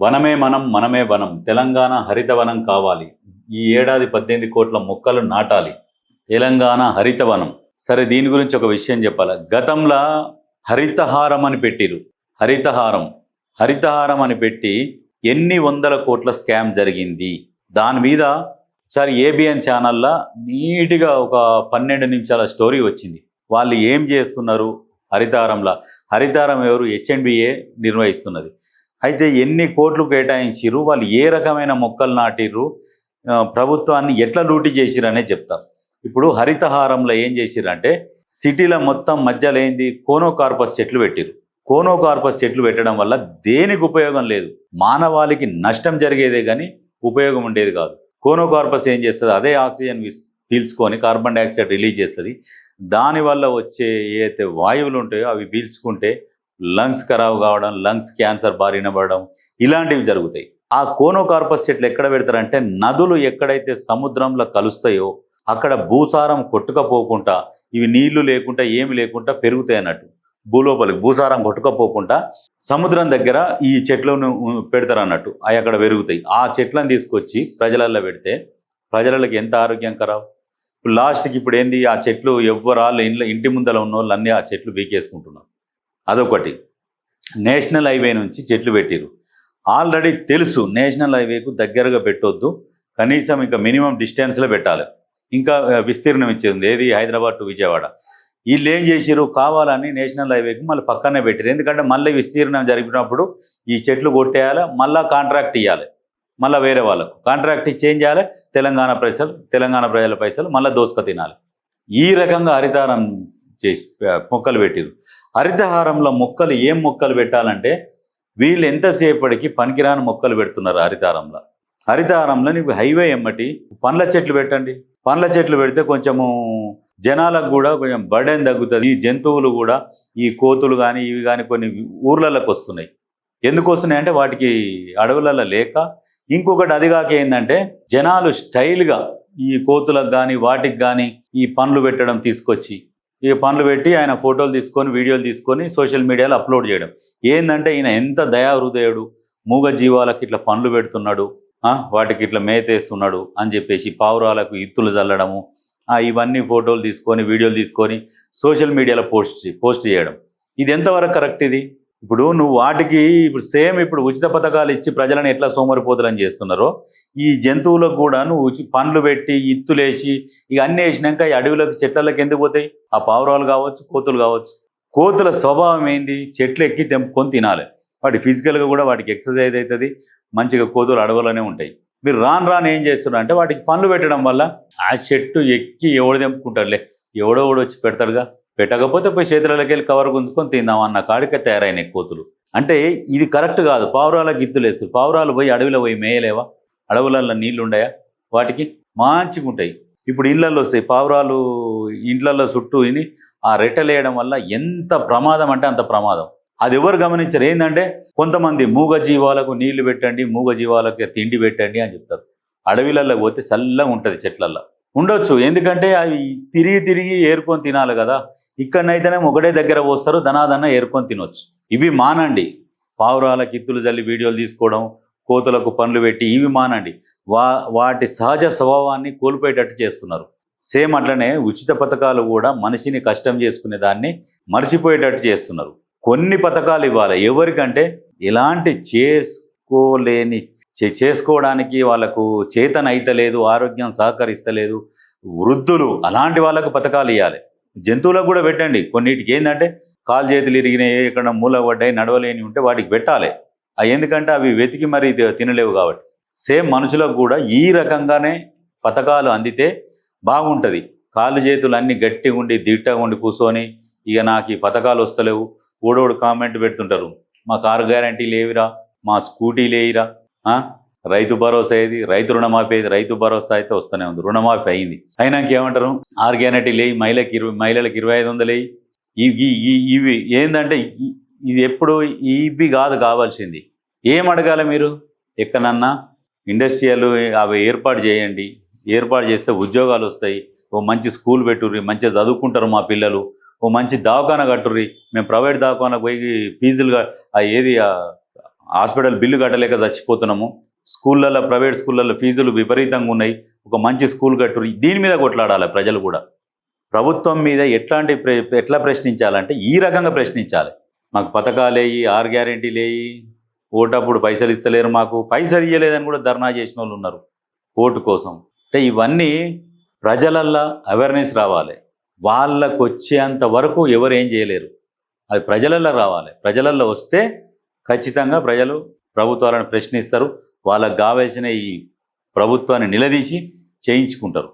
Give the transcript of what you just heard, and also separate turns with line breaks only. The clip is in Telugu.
వనమే మనం మనమే వనం. తెలంగాణ హరితవనం కావాలి. ఈ ఏడాది పద్దెనిమిది కోట్ల మొక్కలు నాటాలి. తెలంగాణ హరితవనం. సరే దీని గురించి ఒక విషయం చెప్పాలి? గతంలో హరితహారం అని పెట్టిరు హరితహారం. హరితహారం అని పెట్టి ఎన్ని వందల కోట్ల స్కామ్ జరిగింది? దాని మీద సార్ ఏబిఎన్ ఛానల్లో నీట్గా ఒక పన్నెండు నిమిషాల స్టోరీ వచ్చింది. వాళ్ళు ఏం చేస్తున్నారు హరితారంలో హరితారం ఎవరు? హెచ్ఎన్బిఏ నిర్వహిస్తున్నది. అయితే ఎన్ని కోట్లు కేటాయించిర్రు? వాళ్ళు ఏ రకమైన మొక్కలు నాటిర్రు? ప్రభుత్వాన్ని ఎట్లా లూటీ చేసిరనే చెప్తాం ఇప్పుడు హరితహారంలో ఏం చేసిరంటే సిటీలో మొత్తం మధ్యలో ఏంది? కోనోకార్పస్ చెట్లు పెట్టిరు కోనోకార్పస్ చెట్లు పెట్టడం వల్ల దేనికి ఉపయోగం లేదు? మానవాళికి నష్టం జరిగేదే కానీ ఉపయోగం ఉండేది కాదు. కోనోకార్పస్ ఏం చేస్తుంది? అదే ఆక్సిజన్ పీల్చుకొని కార్బన్ డైఆక్సైడ్ రిలీజ్ చేస్తుంది. దానివల్ల వచ్చే ఏదైతే వాయువులు ఉంటాయో అవి పీల్చుకుంటే లంగ్స్ ఖరాబ్ కావడం లంగ్స్ క్యాన్సర్ బారిన పడడం ఇలాంటివి జరుగుతాయి. ఆ కోనోకార్పస్ చెట్లు ఎక్కడ పెడతారంటే నదులు ఎక్కడైతే సముద్రంలో కలుస్తాయో అక్కడ భూసారం కొట్టుకపోకుండా ఇవి నీళ్ళు లేకుండా ఏమి లేకుండా పెరుగుతాయి అన్నట్టు. భూలోపలికి భూసారం కొట్టుకపోకుండా సముద్రం దగ్గర ఈ చెట్లను పెడతారు అన్నట్టు. అవి అక్కడ పెరుగుతాయి. ఆ చెట్లను తీసుకొచ్చి ప్రజలల్లో పెడితే ప్రజలకి ఎంత ఆరోగ్యం ఖరాబ్? ఇప్పుడు లాస్ట్కి ఇప్పుడు ఏంది? ఆ చెట్లు ఎవ్వరాళ్ళు ఇంట్లో ఇంటి ముందర ఉన్న వాళ్ళు అన్నీ ఆ చెట్లు బీకేసుకుంటున్నారు అదొకటి. నేషనల్ హైవే నుంచి చెట్లు పెట్టిరు. ఆల్రెడీ తెలుసు నేషనల్ హైవేకు దగ్గరగా పెట్టొద్దు. కనీసం ఇంకా మినిమం డిస్టెన్స్లో పెట్టాలి. ఇంకా విస్తీర్ణం ఇచ్చేది. ఏది? హైదరాబాద్ టు విజయవాడ. వీళ్ళు ఏం చేసిరు కావాలని నేషనల్ హైవేకి మళ్ళీ పక్కనే పెట్టారు ఎందుకంటే మళ్ళీ విస్తీర్ణం జరిపినప్పుడు ఈ చెట్లు కొట్టేయాలి మళ్ళీ కాంట్రాక్ట్ ఇవ్వాలి మళ్ళీ వేరే వాళ్ళకు. కాంట్రాక్ట్ ఇచ్చి ఏం చేయాలి? తెలంగాణ ప్రజలు తెలంగాణ ప్రజల పైసలు మళ్ళీ దోసుక తినాలి. ఈ రకంగా హరితారం చేసి మొక్కలు పెట్టిరు. హరితహారంలో మొక్కలు ఏం మొక్కలు పెట్టాలంటే వీళ్ళు ఎంతసేపటికి పనికిరాని మొక్కలు పెడుతున్నారు హరితారంలో హరితహారంలో నీకు హైవే ఎమ్మటి పండ్ల చెట్లు పెట్టండి. పండ్ల చెట్లు పెడితే కొంచెము జనాలకు కూడా కొంచెం బర్డెన్ తగ్గుతుంది. ఈ జంతువులు కూడా ఈ కోతులు కానీ ఇవి కానీ కొన్ని ఊర్లలోకి వస్తున్నాయి. ఎందుకు వస్తున్నాయి అంటే వాటికి అడవులలో లేక ఇంకొకటి అదిగాక ఏంటంటే జనాలు స్టైల్గా ఈ కోతులకు కానీ వాటికి కానీ ఈ పండ్లు పెట్టడం తీసుకొచ్చి ఈ పనులు పెట్టి ఆయన ఫోటోలు తీసుకొని వీడియోలు తీసుకొని సోషల్ మీడియాలో అప్లోడ్ చేయడం. ఏంటంటే ఈయన ఎంత దయాహృదయుడు మూగ జీవాలకు ఇట్లా పనులు పెడుతున్నాడు వాటికి ఇట్లా మేతేస్తున్నాడు అని చెప్పేసి పావురాలకు ఇత్తులు చల్లడము ఇవన్నీ ఫోటోలు తీసుకొని వీడియోలు తీసుకొని సోషల్ మీడియాలో పోస్ట్ పోస్ట్ చేయడం. ఇది ఎంతవరకు కరెక్ట్ ఇది? ఇప్పుడు నువ్వు వాటికి ఇప్పుడు సేమ్ ఇప్పుడు ఉచిత పథకాలు ఇచ్చి ప్రజలను ఎట్లా సోమరిపోతులని చేస్తున్నారో ఈ జంతువులకు కూడా నువ్వు ఉచి పండ్లు పెట్టి ఇత్తులేసి ఇక అన్నీ వేసినాక ఈ అడవులకు చెట్లకి ఎందుకు పోతాయి? ఆ పావురాలు కావచ్చు కోతులు కావచ్చు. కోతుల స్వభావం ఏంది? చెట్లు ఎక్కి తెంపుకొని తినాలి. వాటి ఫిజికల్గా కూడా వాటికి ఎక్సర్సైజ్ అవుతుంది మంచిగా కోతులు అడవులోనే ఉంటాయి. మీరు రాను రాను ఏం చేస్తున్నారు అంటే వాటికి పండ్లు పెట్టడం వల్ల ఆ చెట్టు ఎక్కి ఎవడు తెంపుకుంటారులే ఎవడో కూడా వచ్చి పెడతాడుగా? పెట్టకపోతే పోయి చేతులలోకి వెళ్ళి కవర్ గుంజుకొని తిందాం అన్న కాడికే తయారైన కోతులు. అంటే ఇది కరెక్ట్ కాదు. పావురాల గిత్తులు వేస్తారు. పావురాలు పోయి అడవిలో పోయి మేయలేవా? అడవులలో నీళ్ళు ఉండయా వాటికి మంచిగా ఉంటాయి ఇప్పుడు ఇళ్ళల్లో వస్తాయి. పావురాలు ఇండ్లలో చుట్టూ ఇని ఆ రెట్టలేయడం వల్ల ఎంత ప్రమాదం అంటే అంత ప్రమాదం. అది ఎవరు గమనించరు. ఏంటంటే కొంతమంది మూగ జీవాలకు నీళ్ళు పెట్టండి మూగ జీవాలకు తిండి పెట్టండి అని చెప్తారు. అడవిలలో పోతే చల్లగా ఉంటుంది చెట్లల్లో. ఉండొచ్చు. ఎందుకంటే అవి తిరిగి తిరిగి ఏరుకొని తినాలి కదా. ఇక్కడనైతేనే ఒకటే దగ్గర పోస్తారు ధనాదన్న ఏర్కొని తినొచ్చు. ఇవి మానండి. పావురాల కిత్తులు జల్లి వీడియోలు తీసుకోవడం కోతులకు పనులు పెట్టి ఇవి మానండి. వా వాటి సహజ స్వభావాన్ని కోల్పోయేటట్టు చేస్తున్నారు. సేమ్ అట్లనే ఉచిత పథకాలు కూడా మనిషిని కష్టం చేసుకునే దాన్ని మర్చిపోయేటట్టు చేస్తున్నారు. కొన్ని పథకాలు ఇవ్వాలి. ఎవరికంటే ఎలాంటి చేసుకోలేని చే- చేసుకోవడానికి వాళ్ళకు చేతన అయితలేదు ఆరోగ్యం సహకరిస్తలేదు వృద్ధులు అలాంటి వాళ్ళకు పథకాలు ఇవ్వాలి జంతువులకు కూడా పెట్టండి. కొన్నిటికి ఏంటంటే కాలు చేతులు ఇరిగినాయి ఎక్కడ మూల పడ్డాయి నడవలేని ఉంటే వాటికి పెట్టాలి. ఎందుకంటే అవి వెతికి మరి తినలేవు కాబట్టి. సేమ్ మనుషులకు కూడా ఈ రకంగానే పథకాలు అందితే బాగుంటుంది. కాళ్ళు చేతులు అన్ని గట్టిగా ఉండి దిట్టగా ఉండి కూర్చొని ఇక నాకు ఈ పథకాలు వస్తలేవు. ఓడోడు కామెంట్ పెడుతుంటారు. మా కారు గ్యారంటీ లేవిరా? మా స్కూటీ లేయిరా? రైతు భరోసా ఏది? రైతు రుణమాఫీ రైతు భరోసా అయితే వస్తూనే ఉంది. రుణమాఫీ అయింది. అయినాక ఏమంటారు ఆర్గానిటీ లేయి మహిళకి ఇరవై మహిళలకు ఇరవై ఐదు వందలు లేయి. ఇవి ఇవి- ఏంటంటే ఇది ఎప్పుడు ఇవి కాదు కావాల్సింది. ఏం అడగాలి మీరు? ఎక్కడన్నా ఇండస్ట్రియల్ అవి ఏర్పాటు చేయండి. ఏర్పాటు చేస్తే ఉద్యోగాలు వస్తాయి. ఓ మంచి స్కూల్ పెట్టుర్రి మంచిగా చదువుకుంటారు మా పిల్లలు. ఓ మంచి దవాఖాన కట్టుర్రి. మేము ప్రైవేట్ దవాఖానకు పోయి ఫీజులుగా ఏది హాస్పిటల్ బిల్లు కట్టలేక చచ్చిపోతున్నాము. స్కూళ్ళల్లో ప్రైవేట్ స్కూళ్ళల్లో ఫీజులు విపరీతంగా ఉన్నాయి. ఒక మంచి స్కూల్ కట్టు దీని మీద కొట్లాడాలి ప్రజలు కూడా. ప్రభుత్వం మీద ఎట్లాంటి ప్ర- ఎట్లా ప్రశ్నించాలంటే ఈ రకంగా ప్రశ్నించాలి. మాకు పథకాలేయి ఆరు గ్యారెంటీలేయి ఓటప్పుడు పైసలు ఇస్తలేరు మాకు. పైసలు ఇవ్వలేదని కూడా ధర్నా చేసిన వాళ్ళు ఉన్నారు ఓటు కోసం. అంటే ఇవన్నీ ప్రజలల్లో అవేర్నెస్ రావాలి. వాళ్ళకు వచ్చేంత వరకు ఎవరు ఏం చేయలేరు. అది ప్రజలల్లో రావాలి. ప్రజలల్లో వస్తే ఖచ్చితంగా ప్రజలు ప్రభుత్వాలను ప్రశ్నిస్తారు. వాళ్ళకు కావాల్సిన ఈ ప్రభుత్వాన్ని నిలదీసి చేయించుకుంటారు.